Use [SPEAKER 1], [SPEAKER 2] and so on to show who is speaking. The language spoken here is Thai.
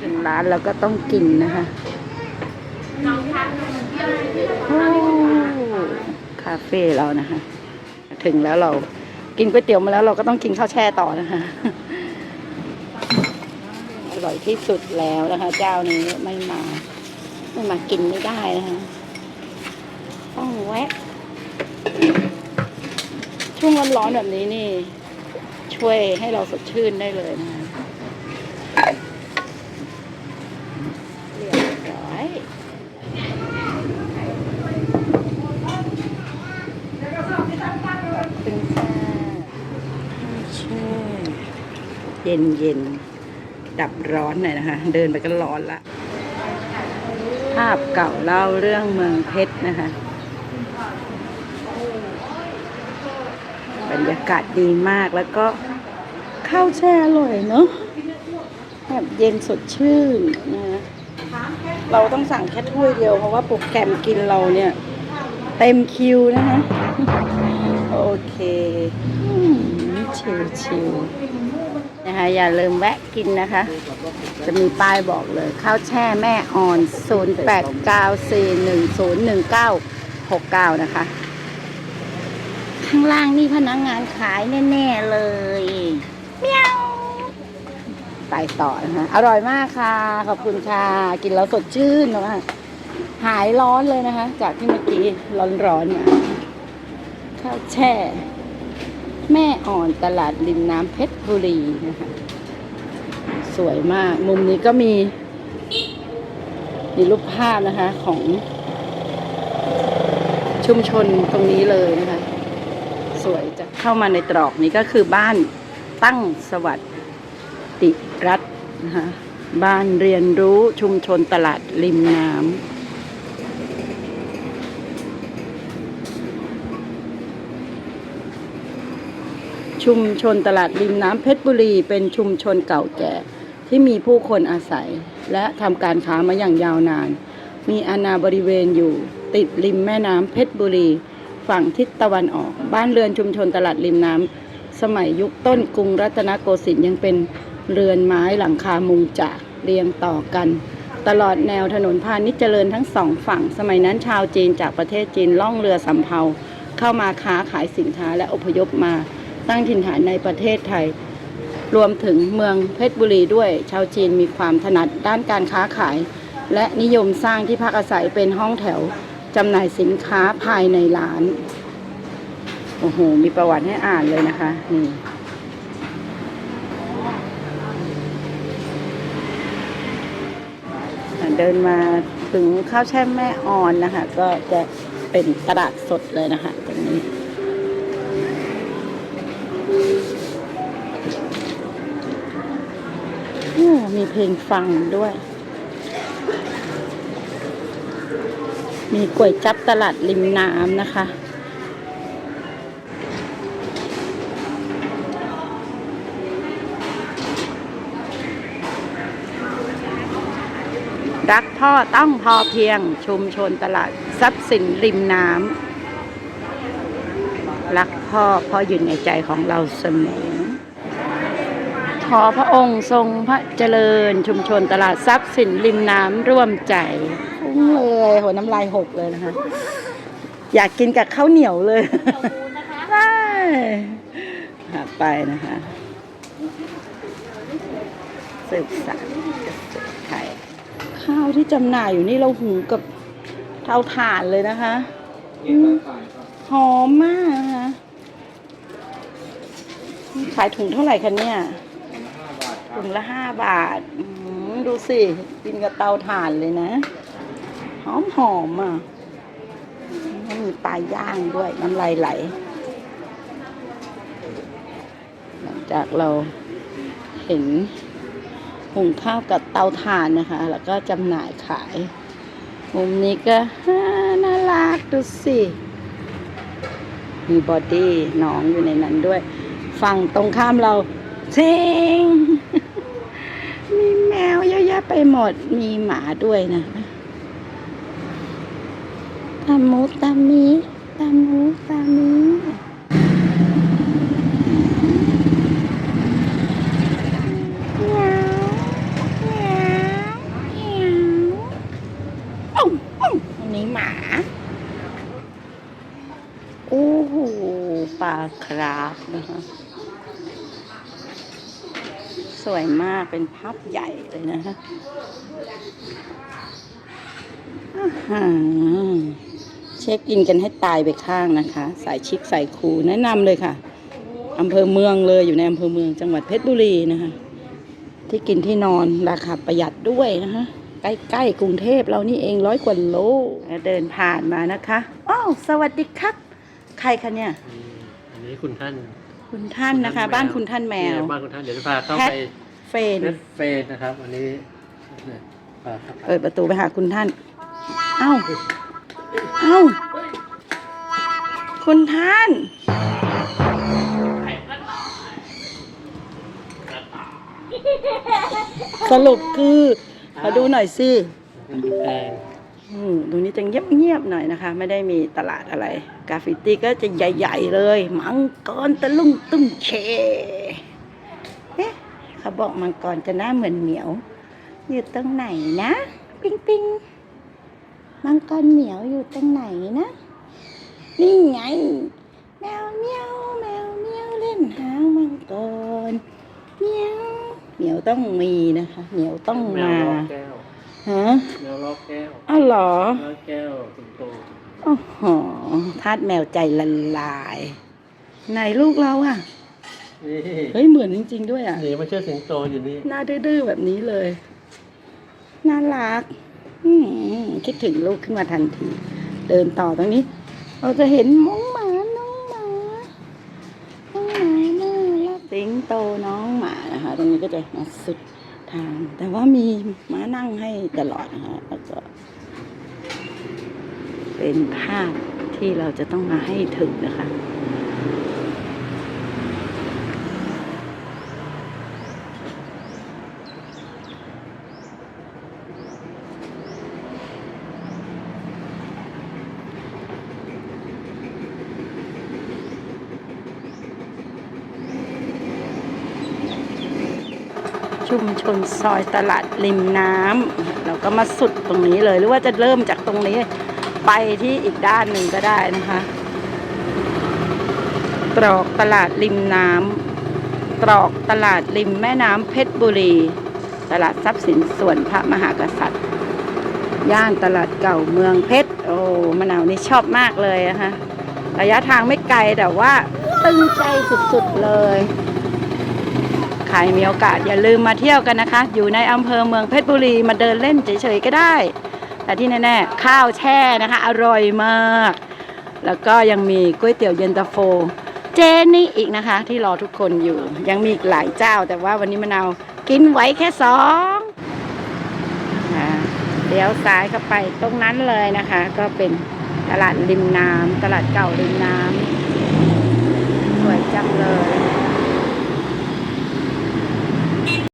[SPEAKER 1] ถึงร้านเราก็ต้องกินนะคะโอ้คาเฟ่เรานะคะ ถึงแล้วเรากินก๋วยเตี๋ยวมาแล้วเราก็ต้องกินข้าวแช่ต่อนะคะ อร่อยที่สุดแล้วนะคะ เจ้านี้ไม่มา ไม่มากินไม่ได้นะคะ ต้องแวะ ช่วงร้อนๆแบบนี้นี่ ช่วยให้เราสดชื่นได้เลยนะคะเรียบร้อยตึงค่ะแช่เย็นเย็นดับร้อนหน่อยนะคะ เดินไปก็ร้อนละ ภาพเก่าเล่าเรื่องเมืองเพชรนะคะ บรรยากาศดีมากแล้วก็ข้าวแช่อร่อยเนาะแบบเย็นสดชื่นนะเราต้องสั่งแค่ถ้วยเดียวเพราะว่าโปรแกรมกินเราเนี่ย เต็มคิวนะคะโอเคอืมชิวชิวนะคะอย่าลืมแวะกินนะคะ จะมีป้ายบอกเลย ข้าวแช่แม่อ่อน 0894101969 นะคะ ข้างล่างนี่พนักงงานขายแน่ๆเลยเมียวไปต่อนะคะอร่อยมากค่ะ ขอบคุณค่ะ กินแล้วสดชื่นนะคะหายร้อนเลยนะคะ จากที่เมื่อกี้ร้อนๆมาข้าวแช่ แม่อ่อนตลาดริมน้ำเพชรบุรีนะคะ สวยมาก มุมนี้ก็มี มีรูปภาพนะคะของชุมชนตรงนี้เลยนะคะ วยจะเข้ามาในตรอกนี้ก็คือบ้านตั้งสวัสดิรัตน์นะคะบ้านเรียนรู้ชุมชนตลาดริมน้ำชุมชนตลาดริมน้ำเพชรบุรี เป็นชุมชนเก่าแก่ที่มีผู้คนอาศัย และทำการค้ามาอย่างยาวนาน มีอาณาบริเวณอยู่ติดริมแม่น้ำเพชรบุรี ฝั่งทิศตะวันออก บ้านเรือนชุมชนตลาดริมน้ำสมัยยุคต้นกรุงรัตนโกสินทร์ยังเป็นเรือนไม้หลังคามุงจากเรียงต่อกัน ตลอดแนวถนนพาณิชย์เจริญทั้งสองฝั่ง สมัยนั้นชาวจีนจากประเทศจีนล่องเรือสำเภาเข้ามาค้าขายสินค้าและอพยพมาตั้งถิ่นฐานในประเทศไทย รวมถึงเมืองเพชรบุรีด้วย ชาวจีนมีความถนัดด้านการค้าขาย และนิยมสร้างที่พักอาศัยเป็นห้องแถว จำหน่ายสินค้าภายในร้าน โอ้โห มีประวัติให้อ่านเลยนะคะ นี่เดินมาถึงข้าวแช่แม่ออนนะคะ ก็จะเป็นตลาดสดเลยนะคะตรงนี้มีเพลงฟังด้วย มีก๋วยจับตลาดริมน้ำนะคะ รักพ่อต้องพอเพียงชุมชนตลาดทรัพย์สินริมน้ำรักพ่อพ่ออยู่ในใจของเราเสมอขอพระองค์ทรงพระเจริญชุมชนตลาดทรัพย์สินริมน้ำร่วมใจ ฟุ้งเลยโหน้ำลายหกเลยนะคะ อยากกินกับข้าวเหนียวเลยใช่หาไปนะคะสืบสานเกษตรไทยข้าวที่จำหน่ายอยู่นี่เราหุงกับเตาถ่านเลยนะคะอืมหอมมากนะคะขายถุงเท่าไหร่คะเนี่ยถุงละห้าบาทอืมดูสิกินกับเตาถ่านเลยนะห อมหอมอะมีปลาย่างด้วยน้ำลายไหล หลังจากเราเห็นหุงข้าวกับเตาถ่านนะคะ แล้วก็จำหน่ายขาย มุมนี้ก็ฮ่าน่ารักดูสิ มีบอดี้น้องอยู่ในนั้นด้วย ฝั่งตรงข้ามเราเชงมีแมวเยอะแยะไปหมด มีหมาด้วยนะ ตามมูตามมีตามมูตามมีโอ้โหปลาคราฟนะคะ สวยมากเป็นภาพใหญ่เลยนะคะอาหา เช็คอินกันให้ตายไปข้างนะคะ สายชิคสายคูแนะนำเลยค่ะอำเภอเมืองเลยอยู่ในอำเภอเมืองจังหวัดเพชรบุรีนะคะ ที่กินที่นอนราคาประหยัดด้วยนะคะใกล้ๆกรุงเทพเรานี่เองร้อยกว่าโลเดินผ่านมานะคะอ้าวสวัสดีครับ ใครคะเนี่ย
[SPEAKER 2] อืมอันนี้คุณท่าน
[SPEAKER 1] คุณท่านนะคะ บ้านคุณท่านแมว
[SPEAKER 2] เนี่ยบ้านคุณท่านเดี๋ยวจะพาเข้า
[SPEAKER 1] แพท
[SPEAKER 2] ไป
[SPEAKER 1] เฟน
[SPEAKER 2] เนสเฟนนะครับ อันนี้เนี่ยพาเข้าไป
[SPEAKER 1] เปิดประตูไปหาคุณท่าน เอ้า เอ้าคุณท่าน สรุปคือขอดูหน่อยสิ
[SPEAKER 2] แพง
[SPEAKER 1] อืมตรงนี้จะเงียบๆหน่อยนะคะ ไม่ได้มีตลาดอะไร กราฟฟิตี้ก็จะใหญ่ ๆ เลย มังกรตะลุงตุ้งเชเอ๊ะเขาบอกมังกรจะหน้าเหมือนเหมียว อยู่ตรงไหนนะ ปิงปิง มังกรเหมียวอยู่ตรงไหนนะ นี่ไง แมวเมียวแมวเมียวเล่นหางมังกรเมียวเหมียวต้องมีนะคะเหมียวต้อง
[SPEAKER 2] แม
[SPEAKER 1] มาว
[SPEAKER 2] ล้อแก้ว
[SPEAKER 1] ฮะ
[SPEAKER 2] แมวล้อแก้ว
[SPEAKER 1] อ้าวเหรอ
[SPEAKER 2] ล้อแก้วสิงโต
[SPEAKER 1] โอ้โหทาดแมวใจละลายไหนลูกเราอะ
[SPEAKER 2] นี่
[SPEAKER 1] เฮ้ยเหมือนจริง ๆ ด้วยอะ
[SPEAKER 2] นี่ไม่ใช่สิงโตอยู่นี่
[SPEAKER 1] หน้าดื้อๆแบบนี้เลย น่ารักอืม คิดถึงลูกขึ้นมาทันที เดินต่อตรงนี้ เราจะเห็นน้องหมา น้องหมา น้องหมาน่ารักสิงโตน้องหมานะคะ ตรงนี้ก็จะมาสุดทาง แต่ว่ามีม้านั่งให้ตลอดนะคะแล้วก็เป็นภาพที่เราจะต้องมาให้ถึงนะคะ ชุมชนซอยตลาดริมน้ำเราก็มาสุดตรงนี้เลย หรือว่าจะเริ่มจากตรงนี้ไปที่อีกด้านหนึ่งก็ได้นะคะ ตรอกตลาดริมน้ำตรอกตลาดริมแม่น้ำเพชรบุรี ตลาดทรัพย์สินส่วนพระมหากษัตริย์ ย่านตลาดเก่าเมืองเพชรโอ้มะนาวนี่ชอบมากเลยนะคะระยะทางไม่ไกลแต่ว่าตึงใจสุดๆเลย ใครมีโอกาสอย่าลืมมาเที่ยวกันนะคะ อยู่ในอำเภอเมืองเพชรบุรีมาเดินเล่นเฉยๆก็ได้ แต่ที่แน่ๆข้าวแช่นะคะ อร่อยมาก แล้วก็ยังมีก๋วยเตี๋ยวเย็นตาโฟ เจนี่อีกนะคะ ที่รอทุกคนอยู่ยังมีอีกหลายเจ้า แต่ว่าวันนี้มะนาวกินไว้แค่สองเดี๋ยวซ้ายเข้าไปตรงนั้นเลยนะคะ ก็เป็นตลาดริมน้ำตลาดเก่าริมน้ำสวยจังเลย